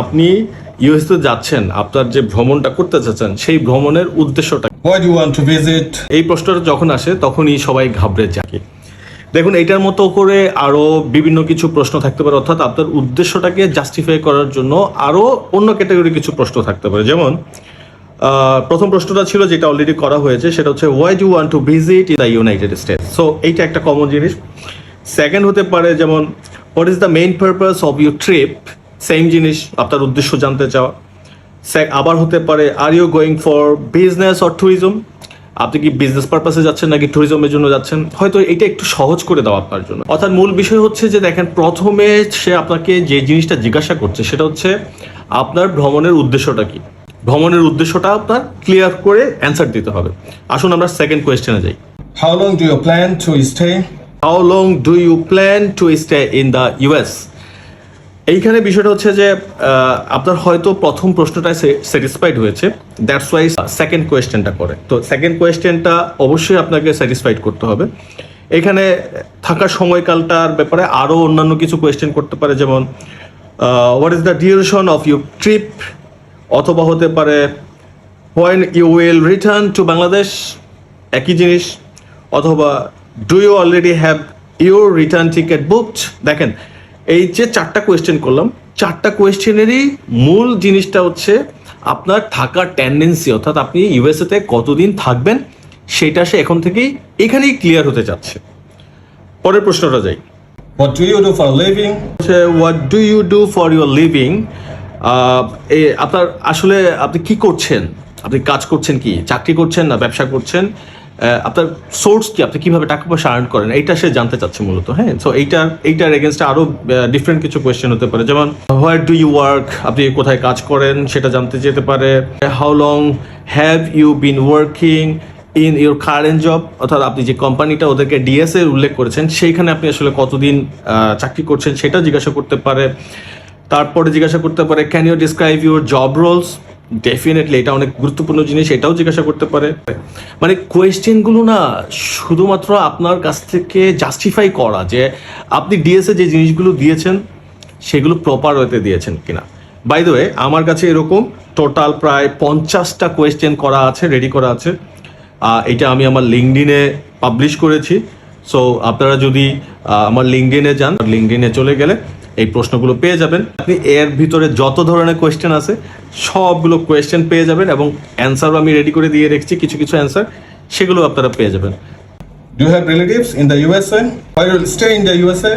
আপনি ইউএসতে যাচ্ছেন আপনার যে ভ্রমণটা করতে চাচ্ছেন সেই ভ্রমণের উদ্দেশ্যটা Why do you to visit এই প্রশ্নটা যখন আসে তখনই সবাই ঘাবড়ে যায়। দেখুন এইটার মতো করে আরও বিভিন্ন কিছু প্রশ্ন থাকতে পারে অর্থাৎ আপনার উদ্দেশ্যটাকে জাস্টিফাই করার জন্য আরও অন্য ক্যাটাগরি কিছু প্রশ্ন থাকতে পারে। যেমন প্রথম প্রশ্নটা ছিল যেটা অলরেডি করা হয়েছে সেটা হচ্ছে why do want to visit in the United states so এইটা একটা কমন জিনিস। সেকেন্ড হতে পারে যেমন what is the main purpose of your trip same জিনিস আপনার উদ্দেশ্য জানতে চাওয়া। সে- আবার হতে পারে are you going for business or tourism আপনি কি বিজনেস পারপাসে যাচ্ছেন নাকি ট্যুরিজমের জন্য যাচ্ছেন? হয়তো এটা একটু সহজ করে দেওয়া আপনার জন্য। অর্থাৎ মূল বিষয় হচ্ছে যে দেখেন প্রথমে সে আপনাকে যে জিনিসটা জিজ্ঞাসা করছে সেটা হচ্ছে আপনার ভ্রমণের উদ্দেশ্যটা কি? ভ্রমণের উদ্দেশ্যটা আপনার ক্লিয়ার করে অ্যান্সার দিতে হবে। আসুন আমরা সেকেন্ড কোয়েশ্চেনে যাই। How long do you plan to stay how long do you plan to stay in the US এইখানে বিষয়টা হচ্ছে যে আপনার হয়তো প্রথম প্রশ্নটায় স্যাটিসফাইড হয়েছে। দ্যাটস ওয়াই সেকেন্ড কোয়েশ্চেনটা করে। তো সেকেন্ড কোয়েশ্চেনটা অবশ্যই আপনাকে স্যাটিসফাইড করতে হবে। এখানে থাকার সময়কালটার ব্যাপারে আরও অন্যান্য কিছু কোয়েশ্চেন করতে পারে, যেমন what is the duration of your trip অথবা হতে পারে when you will return to Bangladesh একই জিনিস। অথবা do you already have your return ticket booked দেখেন এই যে চারটা কোয়েশ্চেন করলাম চারটা কোয়েশ্চেনেরই মূল জিনিসটা হচ্ছে আপনার থাকার টেন্ডেন্সি অর্থাৎ আপনি ইউএসএতে কতদিন থাকবেন সেটা সে এখন থেকেই এখানেই ক্লিয়ার হতে চাচ্ছে পরের প্রশ্নটা যাই। You do for a living? হচ্ছে what do you do for your living আপনার আসলে আপনি কি করছেন? আপনি কাজ করছেন কি? চাকরি করছেন না ব্যবসা করছেন? আপনার সোর্স কি? আপনি কীভাবে টাকা পয়সা আর্ন করেন? এইটা সে জানতে চাচ্ছে মূলত হ্যাঁ? সো এইটার এইটার এগেনস্টে আরও ডিফারেন্ট কিছু কোয়েশ্চেন হতে পারে। যেমন হোয়ার ডু ইউ ওয়ার্ক আপনি কোথায় কাজ করেন? সেটা জানতে যেতে পারে। How long have you been working in your current job অর্থাৎ আপনি যে কোম্পানিটা ওদেরকে ডিএস এর উল্লেখ করেছেন, সেইখানে আপনি আসলে কতদিন চাকরি করছেন সেটা জিজ্ঞাসা করতে পারে। তারপরে জিজ্ঞাসা করতে পারে can you describe your job roles definitely এটা অনেক গুরুত্বপূর্ণ জিনিস, এটাও জিজ্ঞাসা করতে পারে। মানে কোয়েশ্চেনগুলো না শুধুমাত্র আপনার কাছ থেকে জাস্টিফাই করা যে আপনি ডিএসএ যে জিনিসগুলো দিয়েছেন, সেগুলো প্রপার ওয়েতে দিয়েছেন কিনা। বাই দ্য ওয়ে আমার কাছে এরকম টোটাল প্রায় পঞ্চাশটা কোয়েশ্চেন করা আছে রেডি করা আছে। এটা আমি আমার লিঙ্কডিনে পাবলিশ করেছি। সো আপনারা যদি আমার লিঙ্কডিনে যান লিঙ্কডিনে চলে গেলে এই প্রশ্নগুলো পেয়ে যাবেন আপনি এর ভিতরে যত ধরনের কোয়েশ্চেন আছে, সবগুলো কোয়েশ্চেন পেয়ে যাবেন এবং অ্যান্সারও আমি রেডি করে দিয়ে রেখেছি, কিছু কিছু অ্যান্সার সেগুলো আপনারা পেয়ে যাবেন Do you have relatives in the USA? Or you stay in the USA?